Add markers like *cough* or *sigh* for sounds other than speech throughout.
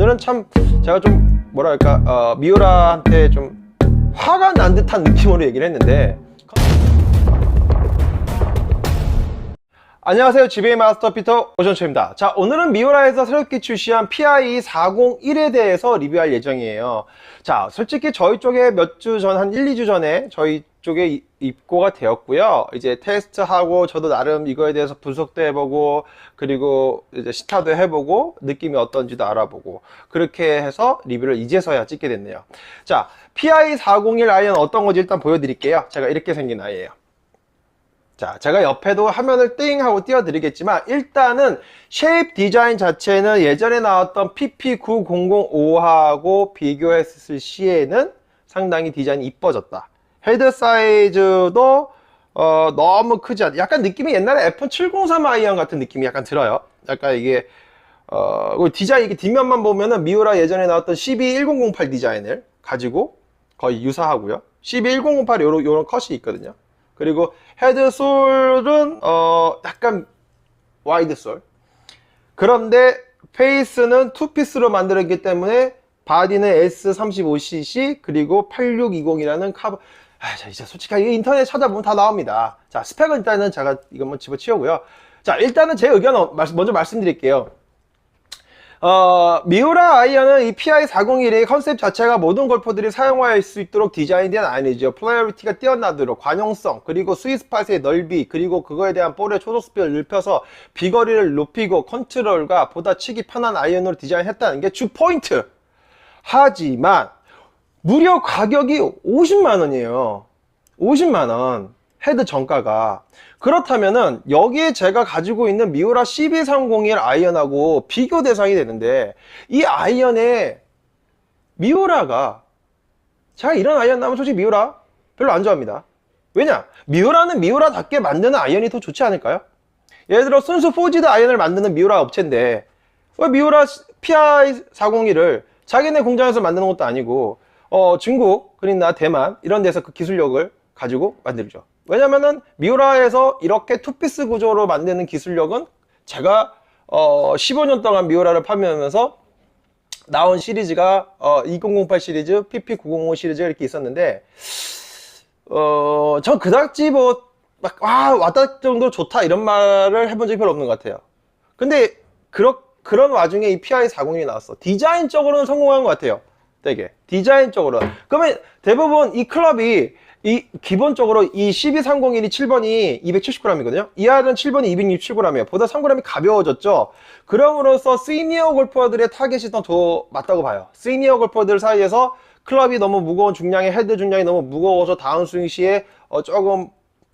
오늘은 참 제가 좀 뭐랄까 어, 미우라한테 좀 화가 난 듯한 느낌으로 얘기를 했는데 안녕하세요. 지배의 마스터 피터 오션초입니다. 자, 오늘은 미우라에서 새롭게 출시한 PIE 401에 대해서 리뷰할 예정이에요. 자, 솔직히 저희 쪽에 몇 주 전, 한 1, 2주 전에 저희 쪽에 이- 입고가 되었고요. 이제 테스트하고 저도 나름 이거에 대해서 분석도 해보고 그리고 이제 시타도 해보고 느낌이 어떤지도 알아보고 그렇게 해서 리뷰를 이제서야 찍게 됐네요. 자, PIE 401 아이언 어떤 건지 일단 보여드릴게요. 제가 이렇게 생긴 아이예요. 자, 제가 옆에도 화면을 띵 하고 띄워드리겠지만 일단은 쉐입 디자인 자체는 예전에 나왔던 PP9005하고 비교했을 시에는 상당히 디자인이 이뻐졌다. 헤드 사이즈도 어, 너무 크지 않아. 약간 느낌이 옛날에 F1 703 아이언 같은 느낌이 약간 들어요. 약간 이게 어, 그리고 디자인 이게 뒷면만 보면은 미우라 예전에 나왔던 121008 디자인을 가지고 거의 유사하고요. 121008 요런 요런 컷이 있거든요. 그리고 헤드 솔은 어 약간 와이드 솔. 그런데 페이스는 투피스로 만들었기 때문에 바디는 S35cc 그리고 8620이라는 카본 아, 자, 이제 솔직하게 인터넷 찾아보면 다 나옵니다. 자, 스펙은 일단은 제가 이거 한번 집어치우고요. 자, 일단은 제 의견 어- 말- 먼저 말씀드릴게요. 어, 미우라 아이언은 이 PI401의 컨셉 자체가 모든 골퍼들이 사용할 수 있도록 디자인된 아이언이죠. 플레이어리티가 뛰어나도록 관용성, 그리고 스위스팟의 넓이, 그리고 그거에 대한 볼의 초속 스피드를 넓혀서 비거리를 높이고 컨트롤과 보다 치기 편한 아이언으로 디자인했다는 게 주 포인트. 하지만 무려 가격이 50만 원이에요. 50만 원. 헤드 정가가. 그렇다면은 여기에 제가 가지고 있는 미우라 CB301 아이언하고 비교 대상이 되는데 이 아이언에 미우라가 제가 이런 아이언 나오면 솔직히 미우라 별로 안 좋아합니다. 왜냐? 미우라는 미우라답게 만드는 아이언이 더 좋지 않을까요? 예를 들어 순수 포지드 아이언을 만드는 미우라 업체인데 왜 미우라 PI401을 자기네 공장에서 만드는 것도 아니고 어, 중국, 그린나 대만 이런 데서 그 기술력을 가지고 만들죠. 왜냐면은 미우라에서 이렇게 투피스 구조로 만드는 기술력은 제가 어, 15년 동안 미우라를 판매하면서 나온 시리즈가 어, 2008 시리즈, PP905 시리즈가 이렇게 있었는데 어, 전 그닥지 뭐, 막, 와, 왔다 정도로 좋다, 이런 말을 해본 적이 별로 없는 것 같아요. 근데, 그런, 그런 와중에 이 PI401이 나왔어. 디자인적으로는 성공한 것 같아요. 되게. 디자인적으로. 그러면 대부분 이 클럽이, 이, 기본적으로 이 CB301이 7번이 270g이거든요. 이 아이는 7번이 267g이에요. 보다 3g이 가벼워졌죠. 그럼으로써 시니어 골퍼들의 타겟이 더, 더 맞다고 봐요. 시니어 골퍼들 사이에서 클럽이 너무 무거운 중량의 헤드 중량이 너무 무거워서 다운 스윙 시에 어, 조금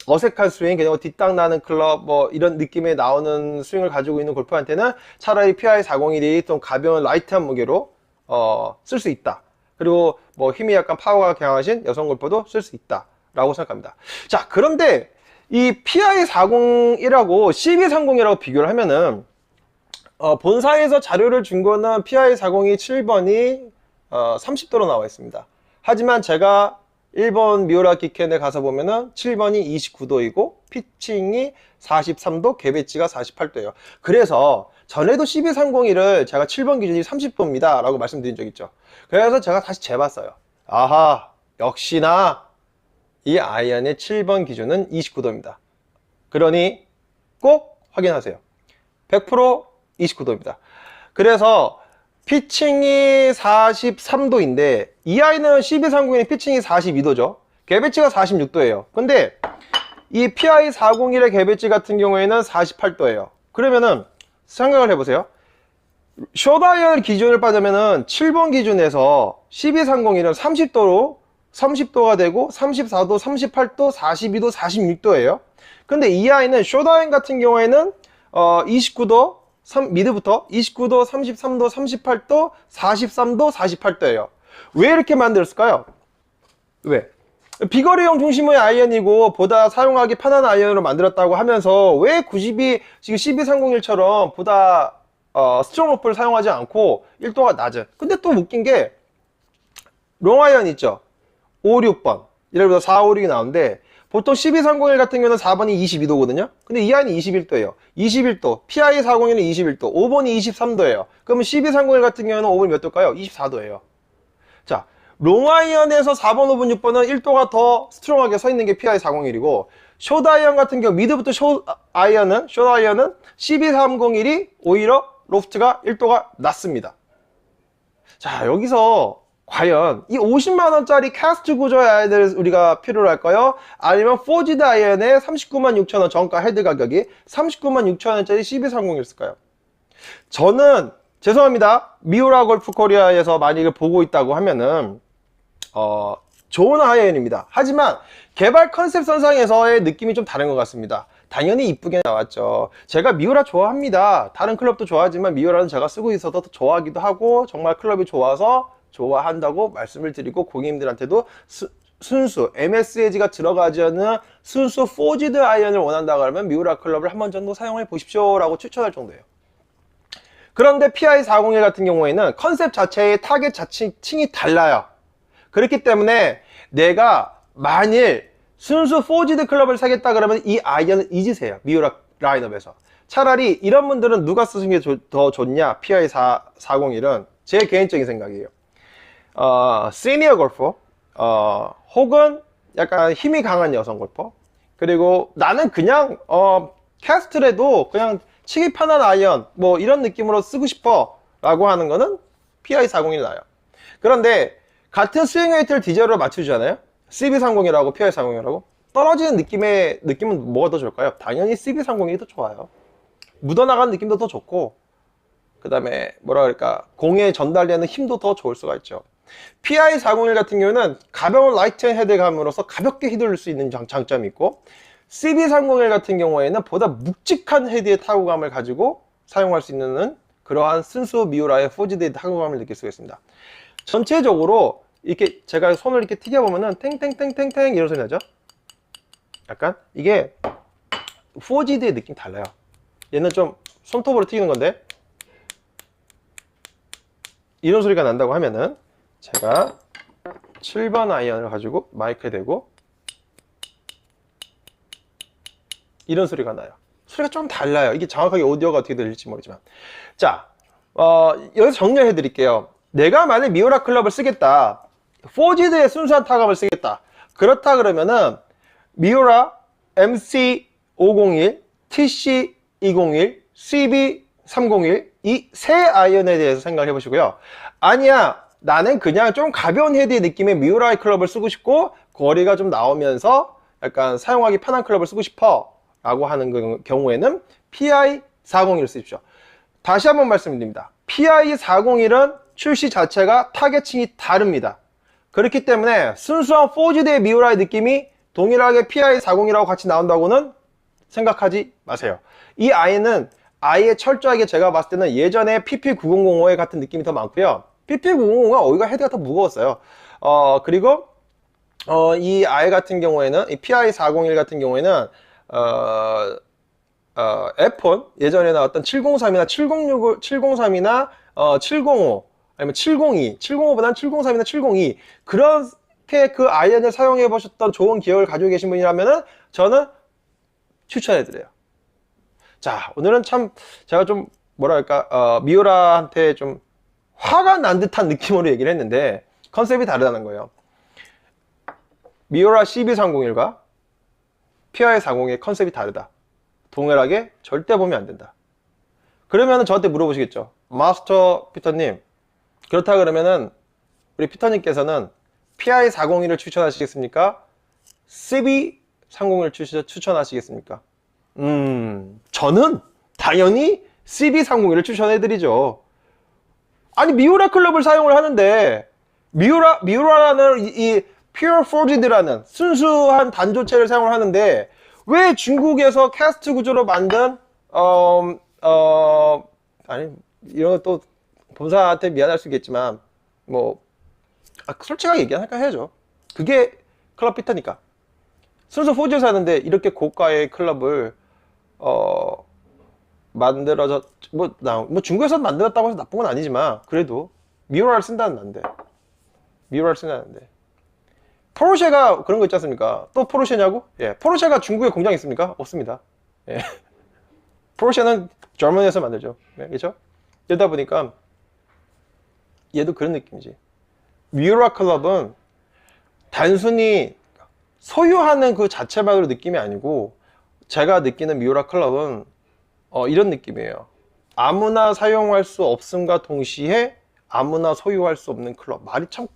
어색한 스윙, 그냥 뒷땅 나는 클럽, 뭐, 이런 느낌에 나오는 스윙을 가지고 있는 골퍼한테는 차라리 PI401이 좀 가벼운 라이트한 무게로, 어, 쓸 수 있다. 그리고 뭐 힘이 약간 파워가 강하신 여성 골퍼도 쓸 수 있다. 라고 생각합니다. 자, 그런데 이 PI401하고 CB30이라고 비교를 하면은, 어, 본사에서 자료를 준 거는 PI402 7번이 어, 30도로 나와 있습니다. 하지만 제가 일본 미우라 키켄에 가서 보면은 7번이 29도이고 피칭이 43도, 개배치가 48도예요. 그래서 전에도 12301을 제가 7번 기준이 30도입니다. 라고 말씀드린 적 있죠. 그래서 제가 다시 재봤어요. 아하, 역시나 이 아이언의 7번 기준은 29도입니다. 그러니 꼭 확인하세요. 100% 29도입니다. 그래서 피칭이 43도인데 이 아이는 1239의 피칭이 42도죠. 개배치가 46도예요. 근데 이 PI401의 개배치 같은 경우에는 48도예요. 그러면은 생각을 해보세요. 쇼다이언 기준을 빠지면은 7번 기준에서 1230이는 30도로 30도가 되고 34도, 38도, 42도, 46도예요. 근데 이 아이는 쇼다이언 같은 경우에는 어 29도, 3, 미드부터 29도, 33도, 38도, 43도, 48도예요. 왜 이렇게 만들었을까요? 왜? 비거리형 중심의 아이언이고 보다 사용하기 편한 아이언으로 만들었다고 하면서 왜 92 지금 12301처럼 보다 어, 스트롱 로프를 사용하지 않고 1도가 낮은 근데 또 웃긴 게 롱아이언 있죠 5, 6번 예를 들어 4, 5, 6이 나오는데 보통 12301 같은 경우는 4번이 22도거든요. 근데 이 아이는 21도예요. 21도. PI401은 21도. 5번이 23도예요. 그러면 12301 같은 경우는 5번이 몇 도일까요? 24도예요. 자, 롱아이언에서 4번, 5번, 6번은 1도가 더 스트롱하게 서 있는 게 PI401이고 숏아이언 같은 경우 미드부터 숏아이언은 숏아이언은 12301이 오히려 로프트가 1도가 낮습니다. 자, 여기서 과연 이 50만 원짜리 캐스트 구조의 아이들을 우리가 필요로 할까요? 아니면 포지드 아이언의 39만 6천 원 정가 헤드 가격이 39만 6천 원짜리 1230이었을까요? 저는 죄송합니다. 미우라 골프 코리아에서 만약에 보고 있다고 하면은 어, 좋은 아이언입니다. 하지만 개발 컨셉 선상에서의 느낌이 좀 다른 것 같습니다. 당연히 이쁘게 나왔죠. 제가 미우라 좋아합니다. 다른 클럽도 좋아하지만 미우라는 제가 쓰고 있어서 더 좋아하기도 하고 정말 클럽이 좋아서 좋아한다고 말씀을 드리고 고객님들한테도 수- 순수 MS 에지가 들어가지 않는 순수 포지드 아이언을 원한다 그러면 미우라 클럽을 한 번 정도 사용해 보십시오 라고 추천할 정도예요. 그런데 PI401 같은 경우에는 컨셉 자체의 타겟 자칭이 달라요. 그렇기 때문에 내가 만일 순수 포지드 클럽을 사겠다 그러면 이 아이언을 잊으세요. 미우라 라인업에서. 차라리 이런 분들은 누가 쓰는 게 더 좋냐? PI401은 제 개인적인 생각이에요. 어, 시니어 골퍼, 어, 혹은 약간 힘이 강한 여성 골퍼, 그리고 나는 그냥, 어, 캐스트라도 그냥 치기 편한 아이언, 뭐 이런 느낌으로 쓰고 싶어. 라고 하는 거는 PI401이 나요. 그런데 같은 스윙 웨이트를 디젤로 맞추잖아요? CB30이라고 PI40이라고? 떨어지는 느낌의, 느낌은 뭐가 더 좋을까요? 당연히 CB30이 더 좋아요. 묻어나간 느낌도 더 좋고, 그 다음에 뭐라 그럴까, 공에 전달되는 힘도 더 좋을 수가 있죠. PI401 같은 경우는 가벼운 라이트한 헤드감으로서 가볍게 휘둘릴 수 있는 장, 장점이 있고, CB301 같은 경우에는 보다 묵직한 헤드의 타구감을 가지고 사용할 수 있는 그러한 순수 미우라의 포지드의 타구감을 느낄 수가 있습니다. 전체적으로 이렇게 제가 손을 이렇게 튀겨 보면은 탱탱탱탱탱 이런 소리 나죠? 약간 이게 포지드의 느낌 달라요. 얘는 좀 손톱으로 튀기는 건데 이런 소리가 난다고 하면은 제가 7번 아이언을 가지고 마이크에 대고 이런 소리가 나요. 소리가 좀 달라요. 이게 정확하게 오디오가 어떻게 들릴지 모르지만. 자, 어, 여기서 정리해 드릴게요. 내가 만약 미오라 클럽을 쓰겠다. 포지드의 순수한 타감을 쓰겠다. 그렇다 그러면은 미오라 MC501, TC201, CB301 이 세 아이언에 대해서 생각해 보시고요. 아니야, 나는 그냥 좀 가벼운 헤드의 느낌의 미오라의 클럽을 쓰고 싶고 거리가 좀 나오면서 약간 사용하기 편한 클럽을 쓰고 싶어 라고 하는 그 경우에는 PI401을 쓰십시오. 다시 한번 말씀드립니다. PI401은 출시 자체가 타겟층이 다릅니다. 그렇기 때문에 순수한 포지드의 미우라의 느낌이 동일하게 PI401이라고 같이 나온다고는 생각하지 마세요. 이 아이는 아예 철저하게 제가 봤을 때는 예전에 PP9005의 같은 느낌이 더 많고요. PP9005가 오히려 헤드가 더 무거웠어요. 어, 그리고 어, 이 아이 같은 경우에는 이 PI401 같은 경우에는 어, 어, F폰 예전에 나왔던 703이나 706, 703이나 어, 705 아니면 702, 705보다는 703이나 702 그렇게 그 아이언을 사용해 보셨던 좋은 기억을 가지고 계신 분이라면은 저는 추천해 드려요. 자, 오늘은 참 제가 좀 뭐랄까 어, 미우라한테 좀 화가 난 듯한 느낌으로 얘기를 했는데 컨셉이 다르다는 거예요. 미우라 CB301과 PI40의 컨셉이 다르다. 동일하게 절대 보면 안 된다. 그러면 저한테 물어보시겠죠. 마스터 피터님, 그렇다 그러면은 우리 피터님께서는 PI401을 추천하시겠습니까? CB301을 추천하시겠습니까? 음, 저는 당연히 CB301을 추천해드리죠. 아니, 미우라 클럽을 사용을 하는데, 미우라, 미우라라는 이, 이 Pure Forged라는 순수한 단조체를 사용을 하는데, 왜 중국에서 캐스트 구조로 만든, 어, 어, 아니, 이런 것도 본사한테 미안할 수 있겠지만, 뭐, 아, 솔직하게 얘기할까 해야죠. 그게 클럽 피터니까. 순수 포즈에서 하는데, 이렇게 고가의 클럽을, 어, 만들어져, 뭐, 나, 뭐 중국에서 만들었다고 해서 나쁜 건 아니지만, 그래도, 미우라를 쓴다는 난데. 미우라를 쓴다는데. 포르쉐가 그런 거 있지 않습니까? 또 포르쉐냐고? 예. 포르쉐가 중국에 공장 있습니까? 없습니다. 예. *laughs* 포르쉐는 젊은에서 만들죠. 네, 그렇죠? 이러다 보니까 얘도 그런 느낌이지. 미우라 클럽은 단순히 소유하는 그 자체만으로 느낌이 아니고 제가 느끼는 미우라 클럽은 어, 이런 느낌이에요. 아무나 사용할 수 없음과 동시에 아무나 소유할 수 없는 클럽. 말이 참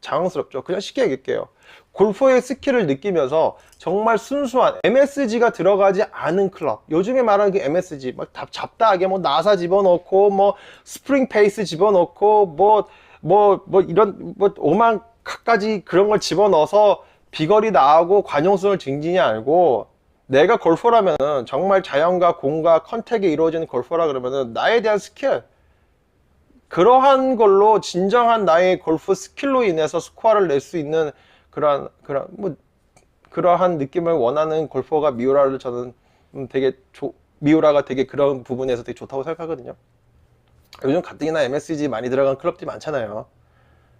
장황스럽죠. 그냥 쉽게 얘기할게요. 골퍼의 스킬을 느끼면서 정말 순수한 MSG가 들어가지 않은 클럽. 요즘에 말하는 그 MSG, 막 잡- 잡다하게 뭐 나사 집어넣고, 뭐 스프링 페이스 집어넣고, 뭐, 뭐, 뭐 이런, 뭐 오만 가지 그런 걸 집어넣어서 비거리 나오고 관용성을 증진이 아니고 내가 골퍼라면은 정말 자연과 공과 컨택이 이루어지는 골퍼라 그러면은 나에 대한 스킬, 그러한 걸로 진정한 나의 골프 스킬로 인해서 스코어를 낼 수 있는 그러한 그런 뭐 그러한 느낌을 원하는 골퍼가 미우라를 저는 음, 되게 조, 미우라가 되게 그런 부분에서 되게 좋다고 생각하거든요. 요즘 가뜩이나 MSG 많이 들어간 클럽들이 많잖아요.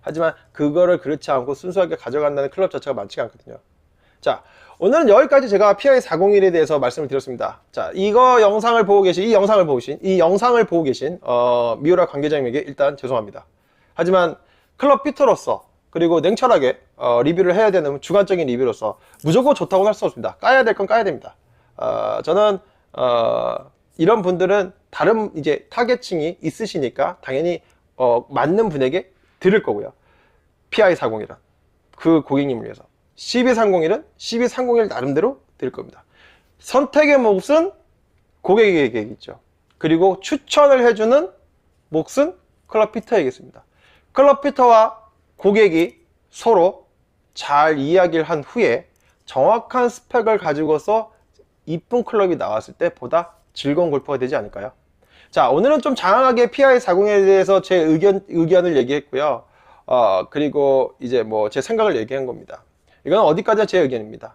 하지만 그거를 그렇지 않고 순수하게 가져간다는 클럽 자체가 많지가 않거든요. 자, 오늘은 여기까지 제가 PI 401에 대해서 말씀을 드렸습니다. 자, 이거 영상을 보고 계신, 이 영상을 보신, 이 영상을 보고 계신, 어, 미우라 관계자님에게 일단 죄송합니다. 하지만 클럽 피터로서, 그리고 냉철하게, 어, 리뷰를 해야 되는 주관적인 리뷰로서 무조건 좋다고 할 수 없습니다. 까야 될 건 까야 됩니다. 어, 저는, 어, 이런 분들은 다른 이제 타겟층이 있으시니까 당연히, 어, 맞는 분에게 드릴 거고요. PI 401은. 그 고객님을 위해서. 12301은 12301 나름대로 드릴 겁니다. 선택의 몫은 고객에게 있죠. 그리고 추천을 해주는 몫은 클럽 피터에게 있습니다. 클럽 피터와 고객이 서로 잘 이야기를 한 후에 정확한 스펙을 가지고서 이쁜 클럽이 나왔을 때 보다 즐거운 골퍼가 되지 않을까요? 자, 오늘은 좀 장황하게 PI40에 대해서 제 의견, 의견을 얘기했고요. 어, 그리고 이제 뭐 제 생각을 얘기한 겁니다. 이건 어디까지나 제 의견입니다.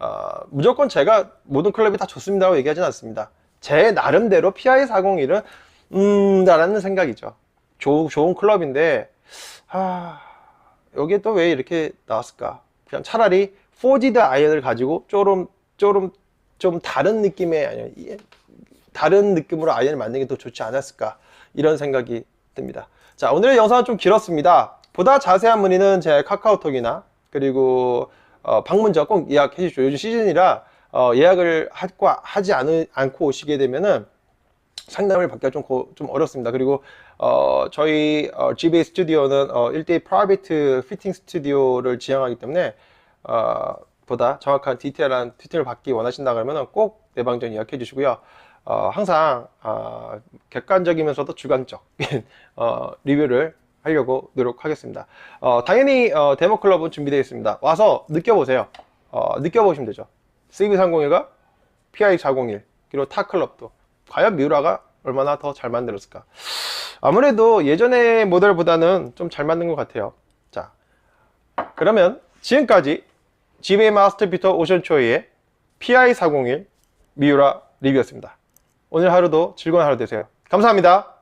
어, 무조건 제가 모든 클럽이 다 좋습니다라고 얘기하진 않습니다. 제 나름대로 PI401은 음, 라는 생각이죠. 조, 좋은 클럽인데 아, 여기에 또 왜 이렇게 나왔을까? 그냥 차라리 포지드 아이언을 가지고 조금 조금 좀 다른 느낌의 아니 이- 다른 느낌으로 아이언을 만드는 게 더 좋지 않았을까? 이런 생각이 듭니다. 자, 오늘의 영상은 좀 길었습니다. 보다 자세한 문의는 제 카카오톡이나 그리고 어, 방문자 꼭 예약해 주십시오. 요즘 시즌이라 어, 예약을 하고, 하지 않, 않고 오시게 되면은 상담을 받기가 좀, 고- 좀 어렵습니다. 그리고 어, 저희 어, GBA 스튜디오는 어, 1대1 프라이베이트 피팅 스튜디오를 지향하기 때문에 어, 보다 정확한 디테일한 튜팅을 받기 원하신다 그러면 꼭 내방전 예약해 주시고요. 어, 항상 어, 객관적이면서도 주관적 인 *laughs* 어, 리뷰를 하려고 노력하겠습니다. 어, 당연히 어, 데모 클럽은 준비되어 있습니다. 와서 느껴보세요. 어, 느껴보시면 되죠. CV301과 PI401 그리고 타 클럽도 과연 미우라가 얼마나 더 잘 만들었을까? 아무래도 예전의 모델보다는 좀 잘 만든 것 같아요. 자, 그러면 지금까지 GBA 마스터 피터 오션초이의 PI401 미우라 리뷰였습니다. 오늘 하루도 즐거운 하루 되세요. 감사합니다.